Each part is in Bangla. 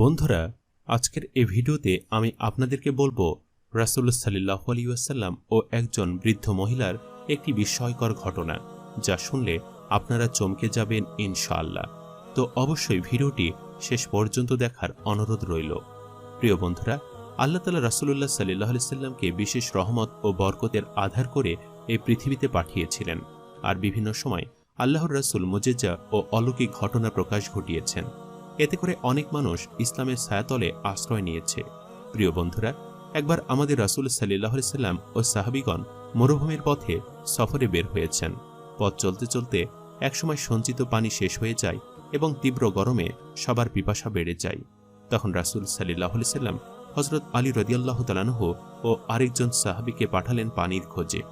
বন্ধুরা, আজকের এই ভিডিওতে আমি আপনাদেরকে বলব রাসুল্লাহ সাল্লাহ আলিউসাল্লাম ও একজন বৃদ্ধ মহিলার একটি বিস্ময়কর ঘটনা, যা শুনলে আপনারা চমকে যাবেন ইনশাআল্লাহ। তো অবশ্যই ভিডিওটি শেষ পর্যন্ত দেখার অনুরোধ রইল। প্রিয় বন্ধুরা, আল্লাহ তালা রাসুল্লাহ সাল্লাহ সাল্লামকে বিশেষ রহমত ও বরকতের আধার করে এই পৃথিবীতে পাঠিয়েছিলেন। আর বিভিন্ন সময় আল্লাহর রাসুল মুজেজা ও অলৌকিক ঘটনা প্রকাশ ঘটিয়েছেন। এতে করে অনেক মানুষ ইসলামের ছায়াতলে আশ্রয় নিয়েছে। প্রিয় বন্ধুরা, একবার আমাদের রাসুল সাল্লাহ সাল্লাম ও সাহাবিগণ মরুভূমির পথে সফরে বের হয়েছেন। পথ চলতে চলতে একসময় সঞ্চিত পানি শেষ হয়ে যায় এবং তীব্র গরমে সবার পিপাসা বেড়ে যায়। তখন রাসুল সাল্লাহ সাল্লাম হজরত আলী রদিয়াল্লাহ তালানহ ও আরেকজন সাহাবিকে পাঠালেন পানির খোঁজে।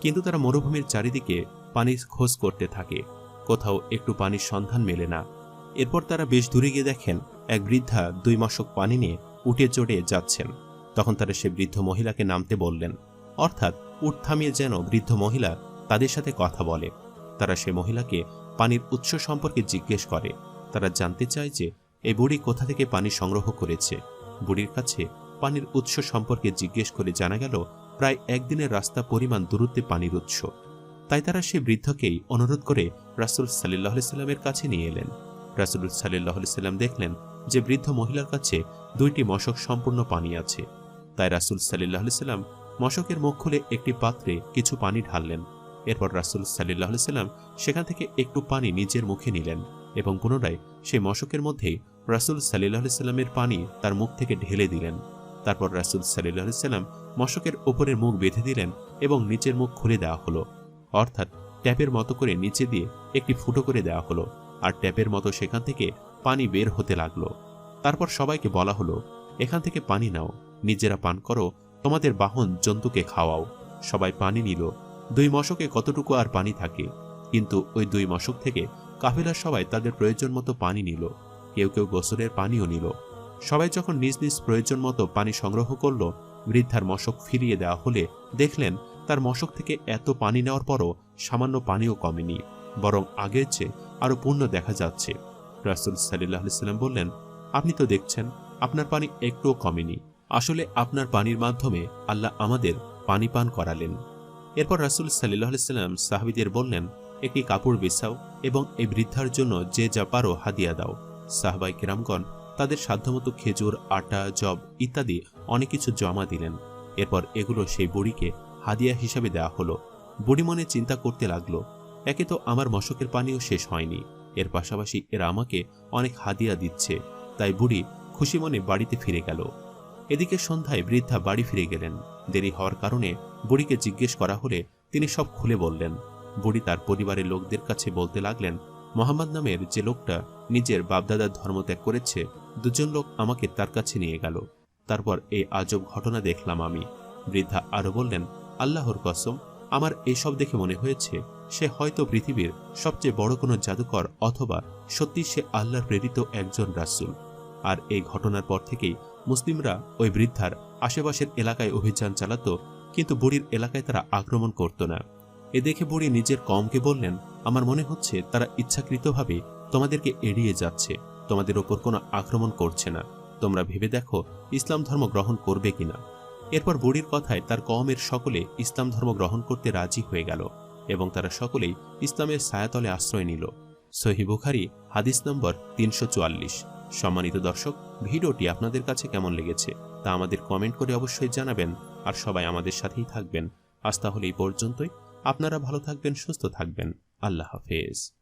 কিন্তু তারা মরুভূমির চারিদিকে পানির খোঁজ করতে থাকে। কোথাও একটু পানির সন্ধান মেলে না। এরপর তারা বেশ দূরে গিয়ে দেখেন এক বৃদ্ধা দুই মাসক পানি নিয়ে উঠে চড়ে যাচ্ছেন। তখন তারা সে বৃদ্ধ মহিলাকে নামতে বললেন, অর্থাৎ উঠ থামিয়ে যেন বৃদ্ধ মহিলা তাদের সাথে কথা বলে। তারা সে মহিলাকে পানির উৎস সম্পর্কে জিজ্ঞেস করে। তারা জানতে চায় যে এই বুড়ি কোথা থেকে পানি সংগ্রহ করেছে। বুড়ির কাছে পানির উৎস সম্পর্কে জিজ্ঞেস করে জানা গেল, প্রায় একদিনের রাস্তা পরিমাণ দূরত্বে পানির উৎস। তাই তারা সে বৃদ্ধকেই অনুরোধ করে রাসুল সাল্লাহ সাল্লামের কাছে নিয়ে এলেন। রাসুল সাল্লাম দেখলেন যে বৃদ্ধ মহিলার কাছে দুইটি মশক সম্পূর্ণ পানি আছে। তাই রাসুল সাল্লাহ সাল্লাম মশকের মুখ খুলে একটি পাত্রে কিছু পানি ঢাললেন। এরপর রাসুল সাল্লাহ সাল্লাম সেখান থেকে একটু পানি নিজের মুখে নিলেন এবং পুনরায় সেই মশকের মধ্যেই রাসুল সাল্লাহ সাল্লামের পানি তার মুখ থেকে ঢেলে দিলেন। তারপর রাসুল সাল্লাহ সাল্লাম মশকের ওপরের মুখ বেঁধে দিলেন এবং নিচের মুখ খুলে দেওয়া হলো। অর্থাৎ ট্যাপের মতো করে নিচে দিয়ে একটি ফুটো করে দেওয়া হলো। আর ট্যাপের মতো সেখান থেকে পানি বের হতে লাগল। তারপর সবাইকে বলা হলো, এখান থেকে পানি নাও, নিজেরা পান করো, তোমাদের বাহন জন্তুকে খাওয়াও। সবাই পানি নিল। দুই মশকে কতটুকু আর পানি থাকে? কিন্তু ওই দুই মশক থেকে কাফেলার সবাই তাদের প্রয়োজন মতো পানি নিল। কেউ কেউ গোসলের পানিও নিল। সবাই যখন নিজ নিজ প্রয়োজন মতো পানি সংগ্রহ করল, বৃদ্ধার মশক ফিরিয়ে দেওয়া হলে দেখলেন তার মশক থেকে এত পানি নেওয়ার পরও সামান্য পানিও কমেনি, বরং আগের চেয়ে আরও পূর্ণ দেখা যাচ্ছে। রাসুল সাল্লাহ সাল্লাম বললেন, আপনি তো দেখছেন, আপনার পানি একটুও কমেনি। আসলে আপনার পানির মাধ্যমে আল্লাহ আমাদের পানি পান করালেন। এরপর রাসুল সাল্লাহ সাল্লাম সাহাবিদের বললেন, একটি কাপড় বিছাও এবং এই বৃদ্ধার জন্য যে যা পারো হাদিয়া দাও। সাহবাই কিরামগণ তাদের সাধ্যমতো খেজুর, আটা জব ইত্যাদি অনেক কিছু জমা দিলেন। এরপর এগুলো সেই বুড়িকে হাদিয়া হিসাবে দেওয়া হলো। বুড়ি মনে চিন্তা করতে লাগল একে তো আমার মশকের পানিও শেষ হয়নি। এর পাশাপাশি এরা আমাকে অনেক হাদিয়া দিচ্ছে। তাই বুড়ি খুশি মনে বাড়িতে ফিরে গেল। এদিকে সন্ধ্যায় বৃদ্ধা বাড়ি ফিরে গেলেন। দেরি হওয়ার কারণে বুড়িকে জিজ্ঞেস করা হলে তিনি সব খুলে বললেন। বুড়ি তার পরিবারের লোকদের কাছে বলতে লাগলেন, মোহাম্মদ নামের যে লোকটা নিজের বাপদাদার ধর্মত্যাগ করেছে, দুজন লোক আমাকে তার কাছে নিয়ে গেল। তারপর এই আজব ঘটনা দেখলাম আমি। বৃদ্ধা আরও বললেন, আল্লাহর কসম, আমার এসব দেখে মনে হয়েছে সে হয়তো পৃথিবীর সবচেয়ে বড় কোনো জাদুকর অথবা সত্যি সে আল্লাহর প্রেরিত একজন রাসুল। আর এই ঘটনার পর থেকেই মুসলিমরা ওই বৃদ্ধার আশেপাশের এলাকায় অভিযান চালাত, কিন্তু বুড়ির এলাকায় তারা আক্রমণ করত না। এ দেখে বুড়ি নিজের কমকে বললেন, আমার মনে হচ্ছে তারা ইচ্ছাকৃতভাবে তোমাদেরকে এড়িয়ে যাচ্ছে। তোমাদের ওপর কোনো আক্রমণ করছে না। তোমরা ভেবে দেখো ইসলাম ধর্ম গ্রহণ করবে কিনা। এরপর বুড়ির কথায় তার কমের সকলে ইসলাম ধর্ম গ্রহণ করতে রাজি হয়ে গেল। এবং তারা সকলেই ইসলামের ছায়াতলে আশ্রয় নিল। সহি বুখারি, হাদিস নম্বর তিনশো চুয়াল্লিশ। সম্মানিত দর্শক, ভিডিওটি আপনাদের কাছে কেমন লেগেছে তা আমাদের কমেন্ট করে অবশ্যই জানাবেন আর সবাই আমাদের সাথেই থাকবেন। আজ তাহলে এই পর্যন্তই। আপনারা ভালো থাকবেন, সুস্থ থাকবেন। আল্লাহ হাফেজ।